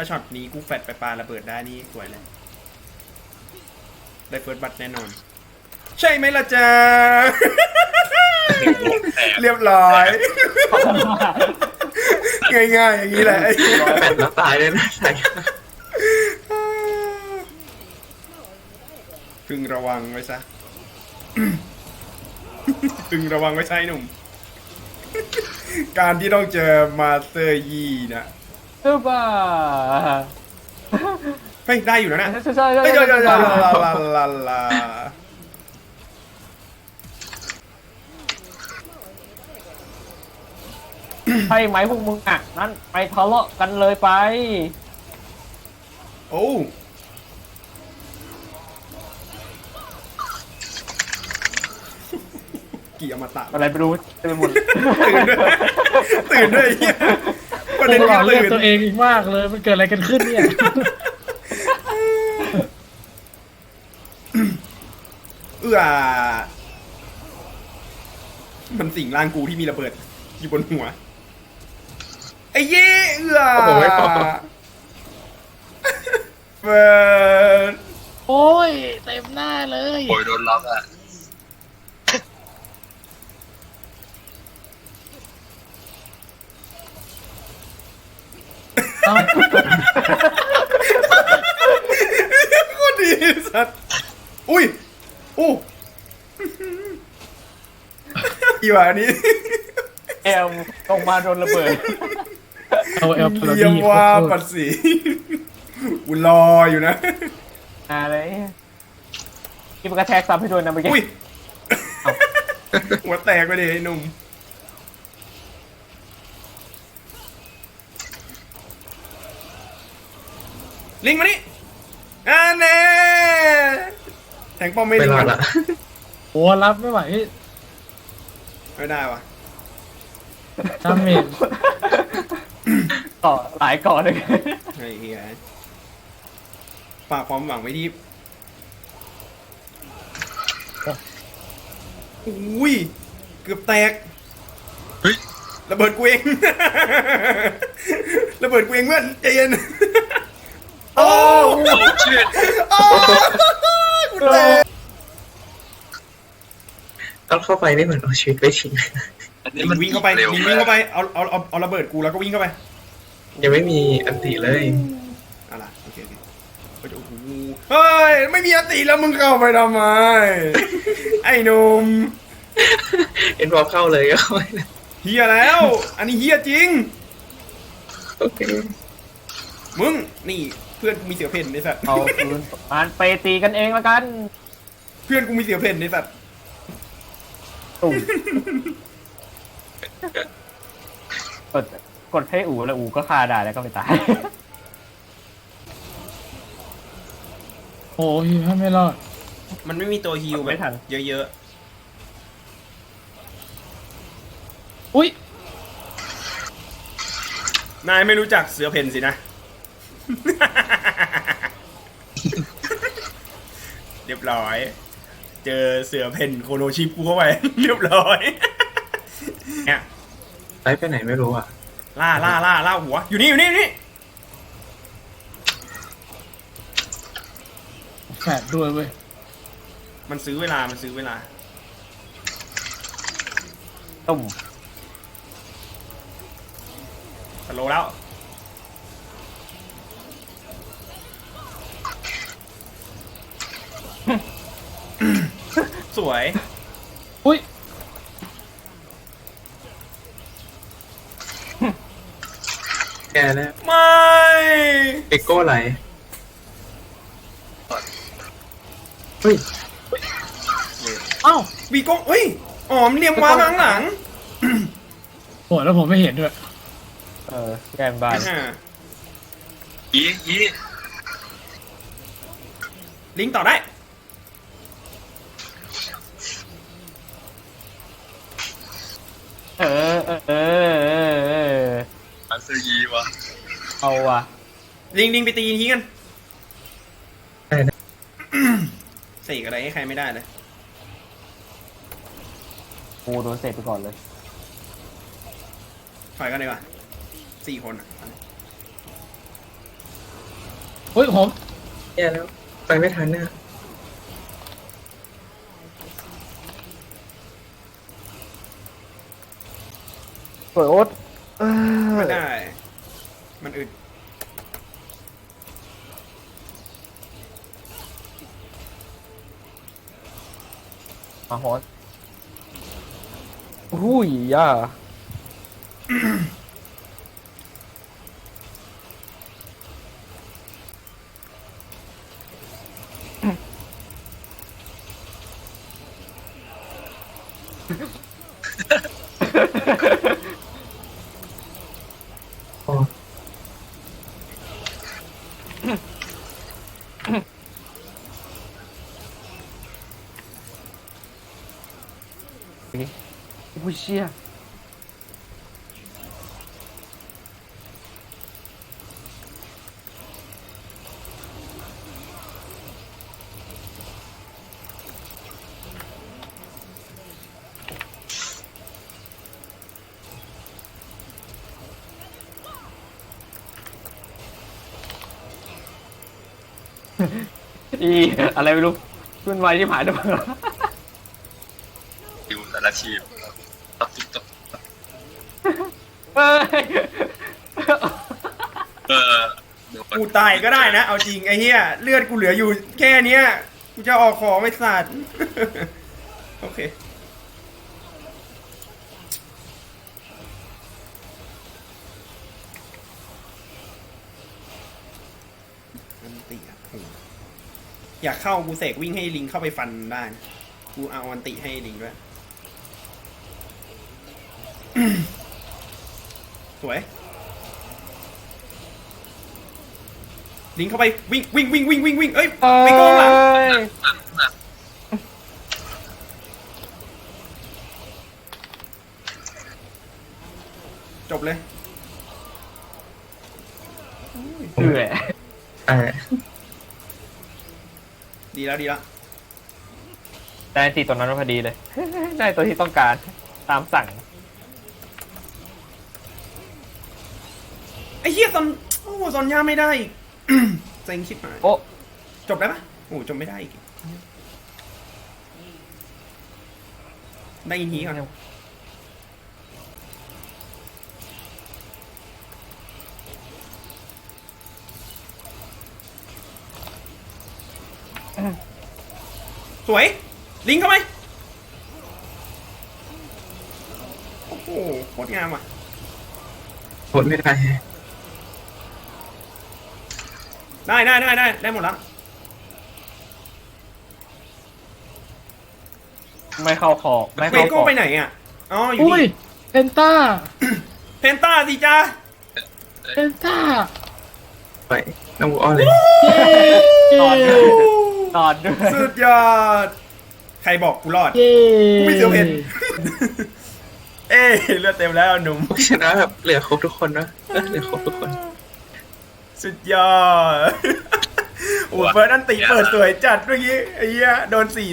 ถ้าช็อตนี้กูแฟดไปปาระเบิดได้นี่สวยเลย ได้เฟิร์สบัตแน่นอน ใช่ไหมล่ะจ๊ะ เรียบร้อย ง่ายๆ อย่างนี้แหละ แปดแล้วตายเลยนะใส่พึงระวังไว้ซะ พึงระวังไว้ใช่หนุ่ม การที่ต้องเจอมาสเตอร์ยีนะ ซูเปอร์เฮ้ยได้อยู่แล้วนะใช่ใช่ใช่เฮ้ยเดี๋ยวเดี๋ยวเดี๋ยวลาลาลาลาใช่ไหมพวกมึงอะนั้นไปทะเลาะกันเลยไป โอ้กี่อมตะอะไรไม่รู้เต็มไปหมดตื่นด้วยตื่นด้วยไอ้เหี้ย ประเด็นหล่คืออเลือดตื่นตัวเองอีกมากเลยมันเกิดอะไรกันขึ้นเนี่ยเอื้อมันสิ่งร่างกูที่มีระเบิดอยู่บนหัว ไอ้เย่เอื้อเฟิร์นโอ้ยเต็มหน้าเลย โอยโดนล็อกอะ เอ้าโคตรดีสัตว์อุ้ยอู้อีหวานี้เอมลงมาโดนระเบิดเอาเอลพาราเยี่ยมดีว่าปัดสีกูรออยู่นะอะไรที่มันกระแทกซ้ำให้โดนนะเมื่อกี้อุ้ยหัวแตกไปดิไอ้หนุ่ม ลิงมานี่อ่าแน่แทงป้อมไม่ไม่ลิงรอก่อดนละโอ้รับไม่ไหวไม่ได้วะดาเมจต่อหลายก่อนเลยไอ้เหี้ยฝากความหวังไว้ที่อุ้ยเกือบแตกเฮ้ยระเบิดกูเอง ระเบิดกูเองเพื่อนใจเย็น โอ้โอ้ชิตโอ้กูแตกตอนเข้าไปนี่เหมือนเอาชีวิตไปทิ้งลิงวิ่งเข้าไปลิงวิ่งเข้าไปเอาเอาเอาเอาระเบิดกูแล้วก็วิ่งเข้าไปยังไม่มีอันติเลย เอะไรโอเคโอเคโอ้โหเฮ้ยไม่มีอติแล้วมึงเข้าไปทำไม ไอ้หนุ่มเอ็นบอลเข้าเลยก็ไม่ได้เฮียแล้ว อันนี้เฮียจริง โอเคมึงนี่ เพื่อนกูมีเสียเพ่นในสัตว์เอาปืนอ่านไปตีกันเองละกันเพื่อนกูมีเสียเพ่นในสัตว์ตุ่มกดกดให้อูแล้วอูก็ฆ่าได้แล้วก็ไปตาย โอ้ยไม่รอดมันไม่มีตัวฮิวไม่แบบทันเยอะอุ้ยๆนายไม่รู้จักเสือเพ่นสินะ เรียบร้อย เจอเสือเพ่นโคโนชิปกูเข้าไป เรียบร้อย เนี่ยไปไปไหนไม่รู้อะ ล่าล่าล่าล่าหัว อยู่นี่อยู่นี่อยู่นี่แฝดด้วยเว้ย มันซื้อเวลา มันซื้อเวลาตุ่มสโลว์แล้ว สวย อุ้ย แกแล้วไม่ เอโก้ไหลเฮ้ยเอ้าวีโก้เฮ้ยอ๋อมันเรียงว้ามาข้างหลังโหแล้วผมไม่เห็นด้วย เออแกนบานอ่ายียีลิงก์ต่อได้ เออเออเออเออเออ อันเซอร์ยีวะ เอาว่ะลิงลิงไปตีทีกันได้นะ เสกอะไรให้ใครไม่ได้เลยกูโดนเสร็จไปก่อนเลย ถอยกันดีกว่าสี่คนอะอุ้ยผมแย่แล้ว ไปไม่ทันเนี่ยสวยโอ๊ตเออไม่ได้ มาโฮสหุ้ยย่า ผู้เชี่ยอีอะไรไม่รู้ขึ้นไวที่หายด้วยดิวแต่ละทีม เฮ้ยเออกูตายก็ได้นะ เอาจริงไอ้เหี้ยเลือดกูเหลืออยู่แค่เนี้ยกูจะออกของไม่สัตว์ โอเค อันติอะโหอยากเข้ากูเสกวิ่งให้ลิงเข้าไปฟันได้นะกูเอาอันติให้ลิงด้วย สวย ลิงเข้าไป วิ่งวิ่งวิ่งวิ่งวิ่งวิ่งเอ้ยไปโกงหลังจบเลยเบื่ออ่าดีแล้วดีแล้วได้ตีตัวนั้นพอดีเลย ได้ตัวที่ต้องการตามสั่ง ไอ้ เหี้ยซอนโอ้ซอนย่าไม่ได้อีก เซ็งชิบหายโอ้จบได้ปะโอ้จบไม่ได้อีก ได้ยินทีก่อน สวย ลิงเข้าไปโอ้โหโคตรงามอะทนไม่ได้ ได้ได้ได้ได้ได้หมดแล้วไม่เข้าคอไม่เวเข้าคโก้อไปไหนอะอ๋ออยู่อุ้ยนี่เพนต้าเพนต้าสิจ้าเพนต้าไปน้องอ้อนเลยเย้นอนด้วยนอนด้วยสุดยอด ใครบอกกูรอด เย้กูไม่เสียวเพนเอ้ยเลือดเต็มแล้วหนุ่มพวกชนะแบบเหลือครบทุกคนนะเออเหลือครบทุกคน สุดยอด โอ้โหเฟิร์สอันติเปิดสวยจัดเมื่อกี้ไอ้เหี้ยโดนสี่